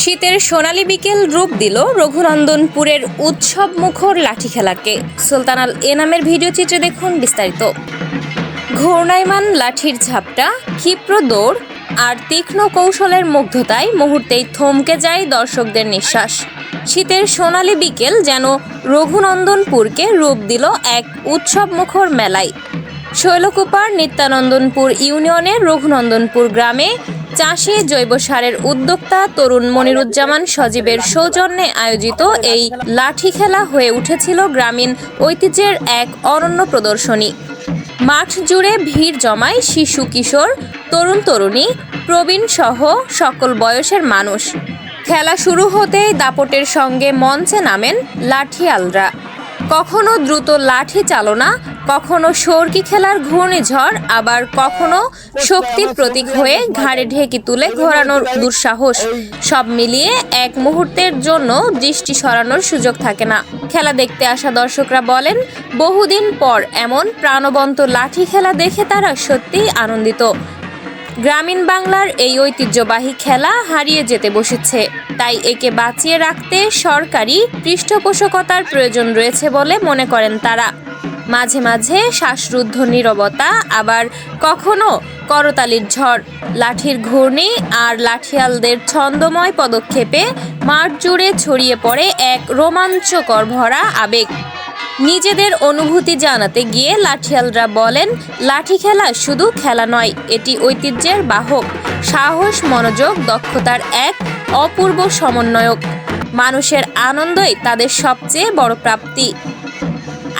শীতের সোনালী বিকেল রূপ দিল রঘুনন্দনপুরের উৎসব মুখর লাঠি খেলাকে সুলতানাল এনামের ভিডিও চিত্রে দেখুন বিস্তারিত। ঘূর্ণায়মান লাঠির ঝাপটা, ক্ষিপ্র দৌড় আর তীক্ষ্ণ কৌশলের মুগ্ধতায় মুহূর্তেই থমকে যায় দর্শকদের নিঃশ্বাস। শীতের সোনালী বিকেল যেন রঘুনন্দনপুরকে রূপ দিল এক উৎসব মুখর মেলায়। শৈলকুপার নিত্যানন্দনপুর ইউনিয়নের রঘুনন্দনপুর গ্রামে চাষে জৈব সারের উদ্যোক্তা তরুণ মনিরুজ্জামান সজীবের সৌজন্যে আয়োজিত এই লাঠি খেলা হয়ে উঠেছিল গ্রামীণ ঐতিহ্যের এক অনন্য প্রদর্শনী। মাঠ জুড়ে ভিড় জমায় শিশু কিশোর, তরুণ তরুণী, প্রবীণ সহ সকল বয়সের মানুষ। খেলা শুরু হতেই দাপটের সঙ্গে মঞ্চে নামেন লাঠিয়ালরা কখনো দ্রুত লাঠি চালনা কখনো সর্কি খেলার ঘূর্ণিঝড়, আবার কখনো শক্তির প্রতীক হয়ে ঘাড়ে ঢেকে তুলে ঘোরানোর দুঃসাহস। সব মিলিয়ে এক মুহূর্তের জন্য দৃষ্টি সরানোর সুযোগ থাকে না। খেলা দেখতে আসা দর্শকরা বলেন, বহুদিন পর এমন প্রাণবন্ত লাঠি খেলা দেখে তারা সত্যিই আনন্দিত। গ্রামীণ বাংলার এই ঐতিহ্যবাহী খেলা হারিয়ে যেতে বসেছে। তাই একে বাঁচিয়ে রাখতে সরকারি পৃষ্ঠপোষকতার প্রয়োজন রয়েছে বলে মনে করেন তারা। মাঝে মাঝে শ্বাসরুদ্ধ নীরবতা, আবার কখনো করতালির ঝড়, লাঠির ঘূর্ণি আর লাঠিয়ালদের ছন্দময় পদক্ষেপে মাঠ জুড়ে ছড়িয়ে পড়ে এক রোমাঞ্চকর ভরা আবেগ। নিজেদের অনুভূতি জানাতে গিয়ে লাঠিয়ালরা বলেন, লাঠি খেলা শুধু খেলা নয়, এটি ঐতিহ্যের বাহক। সাহস, মনোযোগ, দক্ষতার এক অপূর্ব সমন্বয়ক। মানুষের আনন্দই তাদের সবচেয়ে বড় প্রাপ্তি।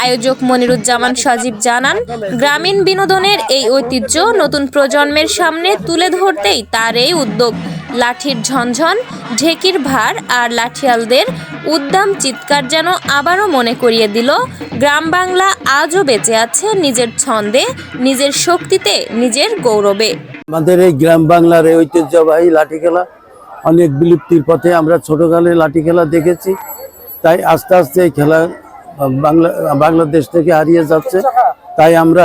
আয়োজক মনিরুজ্জামান সজীব জানান, গ্রামীণ বিনোদনের এই ঐতিহ্য নতুন প্রজন্মের সামনে তুলে ধরতেই তার এই উদ্যোগ। লাঠির ঝনঝন, ঢেকির ভার আর লাঠিয়ালদের উদ্দাম চিৎকার যেন আবারও মনে করিয়ে দিল, গ্রাম বাংলা আজও বেঁচে আছে নিজের ছন্দে, নিজের শক্তিতে, নিজের গৌরবে। আমাদের এই গ্রাম বাংলার এই ঐতিহ্যবাহী লাঠি খেলা অনেক বিলুপ্তির পথে আমরা ছোটকালে লাঠি খেলা দেখেছি। তাই আস্তে আস্তে এই খেলা বাংলা, বাংলাদেশ থেকে হারিয়ে যাচ্ছে। তাই আমরা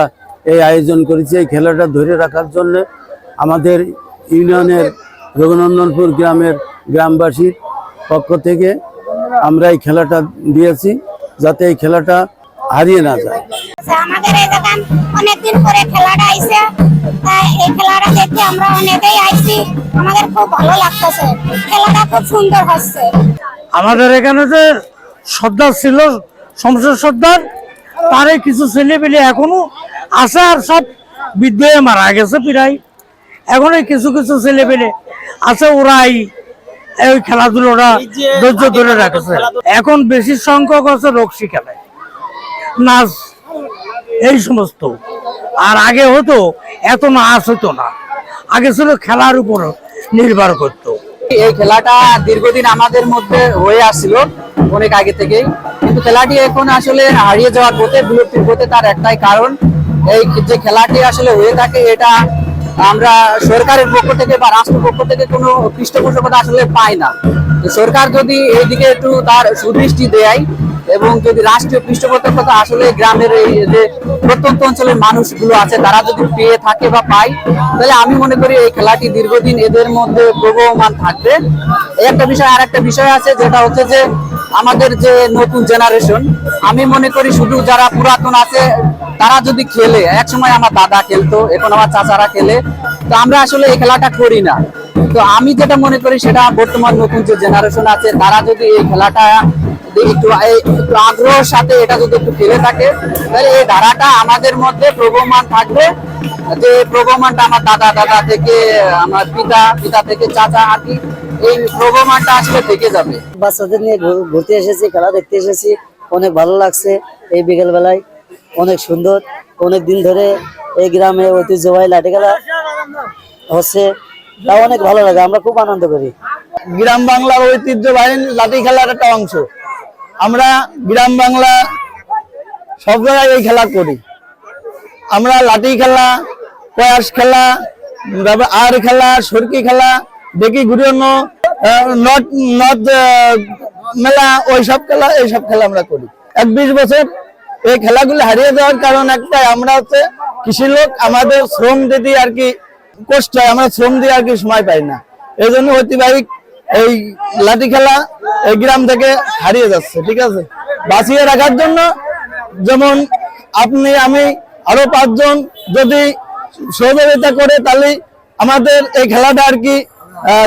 এই আয়োজন করেছি এই খেলাটা ধরে রাখার জন্য। আমাদের ইউনিয়নের রঘুনন্দনপুর গ্রামের গ্রামবাসীর পক্ষ থেকে আমরা এই খেলাটা দিয়েছি যাতে এই খেলাটা হারিয়ে না যায়। আচ্ছা, আমাদের এই দোকান অনেকদিন পরে খেলাটা আইছে। তাই এই খেলাটা দেখতে আমরা অনেকেই আইছি। আমাদের খুব ভালো লাগতেছে। খেলাটা খুব সুন্দর হচ্ছে। আমাদের এখানে যে সর্দার ছিল শমশের সর্দার তারে কিছু ছেলে পেলে এখনও আছে আর সব বৃদ্ধ হয়ে মারা গেছে প্রায়। এখন কিছু কিছু ছেলে পেলে আছে ওরাই এই খেলাধুলোটা ধৈর্য ধরে রাখেছে। এখন বেশি সংখ্যক আছে রক্সি খেলায় নাচ এই সমস্ত। আর আগে হতো এত নাচ হতো না। আগে ছিল খেলার উপর নির্ভর করতো। এই খেলাটা দীর্ঘদিন আমাদের মধ্যে হয়ে আসছিল অনেক আগে থেকেই। কিন্তু খেলাটি এখন আসলে হারিয়ে যাওয়ার পথে বিলুপ্তির পথে তার একটাই কারণ। এই যে খেলাটি আসলে হয়ে থাকে এটা আমরা সরকারের পক্ষ থেকে বা রাষ্ট্র পক্ষ থেকে কোনো পৃষ্ঠপোষকতা আসলে পাই না। সরকার যদি এইদিকে একটু তার সুদৃষ্টি দেয় এবং যদি রাষ্ট্রীয় পৃষ্ঠপোষকতা আসলে গ্রামের এই যে প্রত্যন্ত অঞ্চলের মানুষগুলো আছে, তারা যদি পেয়ে থাকে বা পায়, তাহলে আমি মনে করি এই খেলাটি দীর্ঘদিন এদের মধ্যে প্রবহমান থাকবে। এই একটা বিষয় আর একটা বিষয় আছে, যেটা হচ্ছে যে আমাদের যে নতুন জেনারেশন আমি মনে করি শুধু যারা পুরাতন আছে তারা যদি খেলে, এক সময় আমার দাদা খেলতো, এখন আমার চাচারা খেলে, তো আমরা আসলে এই খেলাটা করি না। তো আমি যেটা মনে করি সেটা বর্তমান নতুন যে জেনারেশন আছে, তারা যদি এই খেলাটা একটু একটু আগ্রহের সাথে এটা যদি একটু খেলে থাকে, তাহলে এই ধারাটা আমাদের মধ্যে প্রবমান থাকবে। যে প্রবমানটা আমার দাদা দাদা থেকে, আমার পিতা পিতা থেকে, চাচা আর কি এই প্রবমানটা আসলে থেকে যাবে। বাচ্চাদের নিয়ে ঘুরতে এসেছি, খেলা দেখতে এসেছি, অনেক ভালো লাগছে এই বিকেল বেলায় অনেক সুন্দর। অনেক দিন ধরে এই গ্রামে ঐতিহ্যবাহী লাঠি খেলা হচ্ছে। তা অনেক ভালো লাগে, আমরা খুব আনন্দ করি। গ্রাম বাংলার ঐতিহ্যবাহী লাঠি খেলার একটা অংশ। আমরা গ্রাম বাংলা সব জায়গায় এই খেলা করি। আমরা লাঠি খেলা কয়াস খেলা আর খেলা, সরকি খেলা, দেখি ঘুরানো নট নট মেলা ওই সব খেলা এই সব খেলা আমরা করি। এক বিশ বছর এই খেলাগুলো হারিয়ে যাওয়ার কারণ একটাই, আমরা হচ্ছে কৃষি লোক, আমাদের শ্রম যদি আর কি কষ্ট হয়, আমরা শ্রম দিয়ে আর কি সময় পাই না। এই জন্য ঐতিবাহিক এই লাঠি খেলা এই গ্রাম থেকে হারিয়ে যাচ্ছে, ঠিক আছে? বাঁচিয়ে রাখার জন্য যেমন আপনি, আমি আরও পাঁচজন যদি সহযোগিতা করে তাহলে আমাদের এই খেলাটা আর কি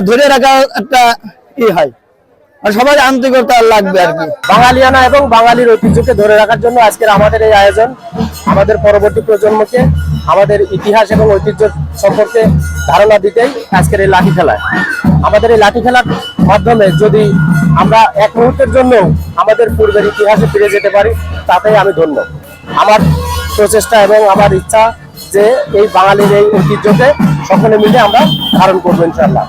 ধরে রাখা একটা ই হয়। সবাই আন্তরিকতা লাগবে আর কি। বাঙালিয়ানা এবং বাঙালির ঐতিহ্যকে ধরে রাখার জন্য আজকের আমাদের এই আয়োজন, আমাদের পরবর্তী প্রজন্মকে আমাদের ইতিহাস এবং ঐতিহ্য সম্পর্কে ধারণা দিতেই আজকের এই লাঠি খেলায় আমাদের এই লাঠি খেলার মাধ্যমে যদি আমরা এক মুহূর্তের জন্য আমাদের পূর্বের ইতিহাসে ফিরে যেতে পারি, তাতেই আমি ধন্য। আমার প্রচেষ্টা এবং আমার ইচ্ছা যে এই বাঙালির এই ঐতিহ্যকে সকলে মিলে আমরা ধারণ করব ইনশাল্লাহ